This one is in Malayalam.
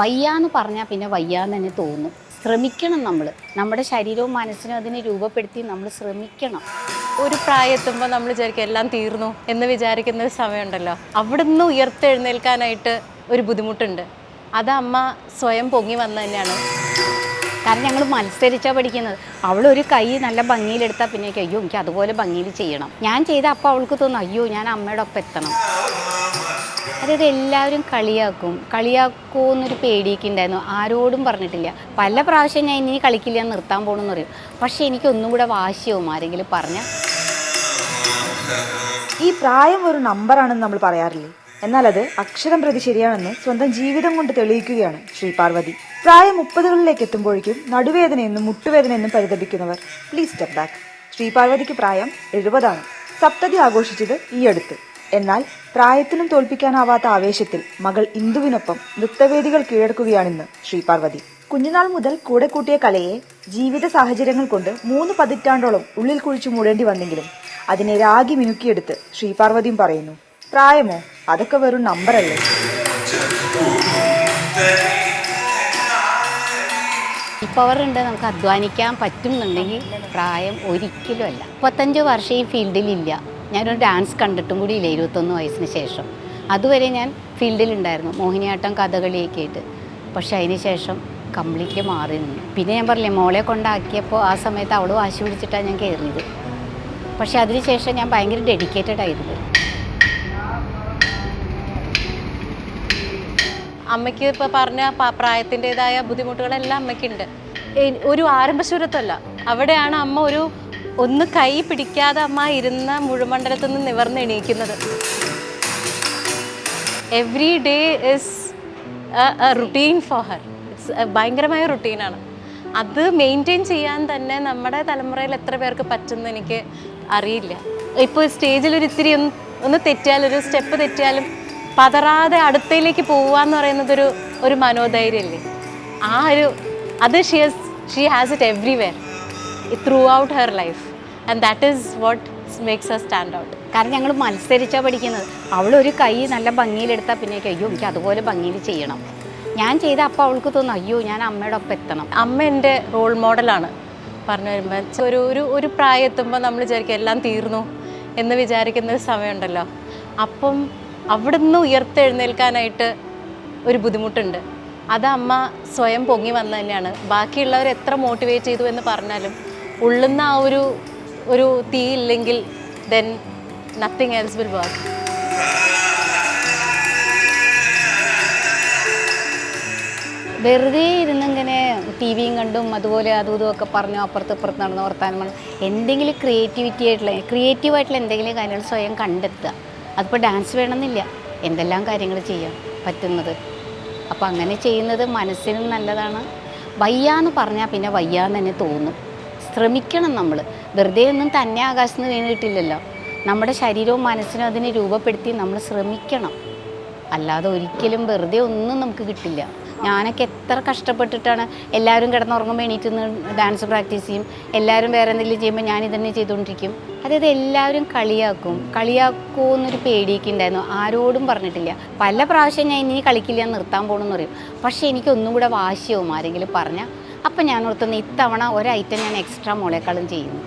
വയ്യാന്ന് പറഞ്ഞാൽ പിന്നെ വയ്യാന്ന് തന്നെ തോന്നും. ശ്രമിക്കണം നമ്മൾ നമ്മുടെ ശരീരവും മനസ്സിനും അതിനെ രൂപപ്പെടുത്തി നമ്മൾ ശ്രമിക്കണം. ഒരു പ്രായത്തുമ്പോൾ നമ്മൾ വിചാരിക്കും എല്ലാം തീർന്നു എന്ന് വിചാരിക്കുന്ന ഒരു സമയമുണ്ടല്ലോ. അവിടുന്ന് ഉയർത്തെഴുന്നേൽക്കാനായിട്ട് ഒരു ബുദ്ധിമുട്ടുണ്ട്. അത് അമ്മ സ്വയം പൊങ്ങി വന്നു തന്നെയാണ്. കാരണം ഞങ്ങൾ മത്സരിച്ചാണ് പഠിക്കുന്നത്. അവളൊരു കൈ നല്ല ഭംഗിയിലെടുത്താൽ പിന്നെ അയ്യോ എനിക്ക് അതുപോലെ ഭംഗിയിൽ ചെയ്യണം. ഞാൻ ചെയ്ത അപ്പോൾ അവൾക്ക് തോന്നും അയ്യോ ഞാൻ അമ്മയുടെ ഒപ്പം എത്തണം. അതായത് എല്ലാവരും കളിയാക്കും. കളിയാക്കുമോ എന്നൊരു പേടിയൊക്കെ ഉണ്ടായിരുന്നു ആരോടും പറഞ്ഞിട്ടില്ല. പല പ്രാവശ്യം ഞാൻ ഇനി കളിക്കില്ല നിർത്താൻ പോകണമെന്ന് പറയും. പക്ഷേ എനിക്ക് ഒന്നും കൂടെ വാശിയാവും ആരെങ്കിലും പറഞ്ഞ. ഈ പ്രായം ഒരു നമ്പറാണെന്ന് നമ്മൾ പറയാറില്ലേ? എന്നാൽ അത് അക്ഷരം പ്രതി ശരിയാണെന്ന് സ്വന്തം ജീവിതം കൊണ്ട് തെളിയിക്കുകയാണ് ശ്രീ പാർവതി. പ്രായം മുപ്പതുകളിലേക്ക് എത്തുമ്പോഴേക്കും നടുവേദനയെന്നും മുട്ടുവേദനയെന്നും പരിതപിക്കുന്നവർ പ്ലീസ് സ്റ്റെപ്പ് ബാക്ക് ശ്രീ പാർവതിക്ക് പ്രായം എഴുപതാണ്. സപ്തതി ആഘോഷിച്ചത് ഈ അടുത്ത്. എന്നാൽ പ്രായത്തിനും തോൽപ്പിക്കാനാവാത്ത ആവേശത്തിൽ മകൾ ഇന്ദുവിനൊപ്പം നൃത്തവേദികൾ കീഴടക്കുകയാണിന്ന് ശ്രീ പാർവതി. കുഞ്ഞുനാൾ മുതൽ കൂടെ കൂട്ടിയ കലയെ ജീവിത സാഹചര്യങ്ങൾ കൊണ്ട് മൂന്ന് പതിറ്റാണ്ടോളം ഉള്ളിൽ കുഴിച്ചു മൂടേണ്ടി വന്നെങ്കിലും അതിനെ രാഗി മിനുക്കിയെടുത്ത് ശ്രീപാർവതിയും പറയുന്നു പ്രായമോ? അതൊക്കെ വെറും നമ്പറല്ലേ. ഈ പവർ ഉണ്ട് നമുക്ക് അധ്വാനിക്കാൻ പറ്റുന്നുണ്ടെങ്കിൽ പ്രായം ഒരിക്കലും അല്ല. മുപ്പത്തഞ്ച് വർഷം ഈ ഫീൽഡിലില്ല ഞാനൊരു ഡാൻസ് കണ്ടിട്ടും കൂടി ഇല്ല ഇരുപത്തൊന്ന് വയസ്സിന് ശേഷം. അതുവരെ ഞാൻ ഫീൽഡിലുണ്ടായിരുന്നു മോഹിനിയാട്ടം കഥകളിയൊക്കെ ആയിട്ട്. പക്ഷെ അതിന് ശേഷം കംപ്ലീറ്റ്ലി മാറി നിന്നു. പിന്നെ ഞാൻ പറഞ്ഞില്ലേ മോളെ കൊണ്ടാക്കിയപ്പോൾ ആ സമയത്ത് അവൾ വാശി പിടിച്ചിട്ടാണ് ഞാൻ കയറിയത് പക്ഷെ അതിനുശേഷം ഞാൻ ഭയങ്കര ഡെഡിക്കേറ്റഡ് ആയിരുന്നു. അമ്മയ്ക്ക് ഇപ്പോൾ പറഞ്ഞ പ്രായത്തിന്റെതായ ബുദ്ധിമുട്ടുകളെല്ലാം അമ്മയ്ക്കുണ്ട്. ഒരു ആരംഭശൂരത്വമല്ല അവിടെയാണ് അമ്മ ഒരു ഒന്ന് കൈ പിടിക്കാതെ അമ്മ ഇരുന്ന മുഴുമണ്ഡലത്തിൽ നിന്ന് നിവർന്ന് എണീക്കുന്നത്. Every day is routine for her it's ഭയങ്കരമായ റുട്ടീനാണ് അത് മെയിന്റെയിൻ ചെയ്യാൻ തന്നെ നമ്മുടെ തലമുറയിൽ എത്ര പേർക്ക് പറ്റുമെന്ന് എനിക്ക് അറിയില്ല. ഇപ്പോൾ സ്റ്റേജിൽ ഒരു ഇത്തിരി ഒന്ന് ഒന്ന് തെറ്റിയാലും ഒരു സ്റ്റെപ്പ് തെറ്റിയാലും പതറാതെ അടുത്തയിലേക്ക് പോവുക പറയുന്നത് ഒരു ഒരു മനോധൈര്യമല്ലേ ആ ഒരു അത് she she has it everywhere throughout her life and that is what makes a stand out കാരണം ഞങ്ങൾ മത്സരിച്ചാണ് പഠിക്കുന്നത്. അവളൊരു കൈ നല്ല ഭംഗിയിലെടുത്താൽ പിന്നെ അയ്യോ എനിക്ക് അതുപോലെ ഭംഗിയിൽ ചെയ്യണം. ഞാൻ ചെയ്ത അപ്പോൾ അവൾക്ക് തോന്നും അയ്യോ ഞാൻ അമ്മയുടെ ഒപ്പം എത്തണം. അമ്മ എന്റെ റോൾ മോഡലാണ് പറഞ്ഞു വരുമ്പോൾ ഒരു ഒരു ഒരു പ്രായം എത്തുമ്പോൾ നമ്മൾ വിചാരിക്കും എല്ലാം തീർന്നു എന്ന് വിചാരിക്കുന്ന ഒരു സമയമുണ്ടല്ലോ. അപ്പം അവിടെ നിന്ന് ഉയർത്തെഴുന്നേൽക്കാനായിട്ട് ഒരു ബുദ്ധിമുട്ടുണ്ട്. അത് അമ്മ സ്വയം പൊങ്ങി വന്നു തന്നെയാണ്. ബാക്കിയുള്ളവർ എത്ര മോട്ടിവേറ്റ് ചെയ്തു എന്ന് പറഞ്ഞാലും ഉള്ളുന്ന ആ ഒരു ഒരു തീ ഇല്ലെങ്കിൽ then nothing else will work വെറുതെ ഇരുന്നിങ്ങനെ ടി വിയും കണ്ടും അതുപോലെ അതും ഇതും ഒക്കെ പറഞ്ഞു അപ്പുറത്ത് ഇപ്പുറത്ത് നടന്ന് വർത്താനം പറഞ്ഞു എന്തെങ്കിലും ക്രിയേറ്റിവിറ്റി ആയിട്ടുള്ള ക്രിയേറ്റീവായിട്ടുള്ള എന്തെങ്കിലും കാര്യങ്ങൾ സ്വയം കണ്ടെത്തുക. അതിപ്പോൾ ഡാൻസ് വേണമെന്നില്ല. എന്തെല്ലാം കാര്യങ്ങൾ ചെയ്യാൻ പറ്റുന്നത്? അപ്പോൾ അങ്ങനെ ചെയ്യുന്നത് മനസ്സിനും നല്ലതാണ്. വയ്യാന്ന് പറഞ്ഞാൽ പിന്നെ വയ്യാന്ന് തന്നെ തോന്നും. ശ്രമിക്കണം നമ്മൾ വെറുതെ ഒന്നും തന്നെ ആകാശത്ത് നിന്ന് വീണിട്ടില്ലല്ലോ. നമ്മുടെ ശരീരവും മനസ്സിനും അതിനെ രൂപപ്പെടുത്തി നമ്മൾ ശ്രമിക്കണം. അല്ലാതെ ഒരിക്കലും വെറുതെ ഒന്നും നമുക്ക് കിട്ടില്ല. ഞാനൊക്കെ എത്ര കഷ്ടപ്പെട്ടിട്ടാണ് എല്ലാവരും കിടന്നുറങ്ങുമ്പോൾ എണീറ്റ് നിന്ന് ഡാൻസ് പ്രാക്ടീസ് ചെയ്യും. എല്ലാവരും വേറെ എന്തെങ്കിലും ചെയ്യുമ്പോൾ ഞാൻ ഇതന്നെ ചെയ്തുകൊണ്ടിരിക്കും. അതായത് എല്ലാവരും കളിയാക്കും. കളിയാക്കുമോ എന്നൊരു പേടിയൊക്കെ ഉണ്ടായിരുന്നു. ആരോടും പറഞ്ഞിട്ടില്ല. പല പ്രാവശ്യം ഞാൻ ഇനി കളിക്കില്ല നിർത്താൻ പോകണമെന്ന് പറയും. പക്ഷേ എനിക്കൊന്നും കൂടെ വാശിയാവും ആരെങ്കിലും പറഞ്ഞാൽ അപ്പം ഞാൻ ഓർത്തുന്നു ഇത്തവണ ഒരു ഐറ്റം ഞാൻ എക്സ്ട്രാ മോളേക്കാളും ചെയ്യുന്നു.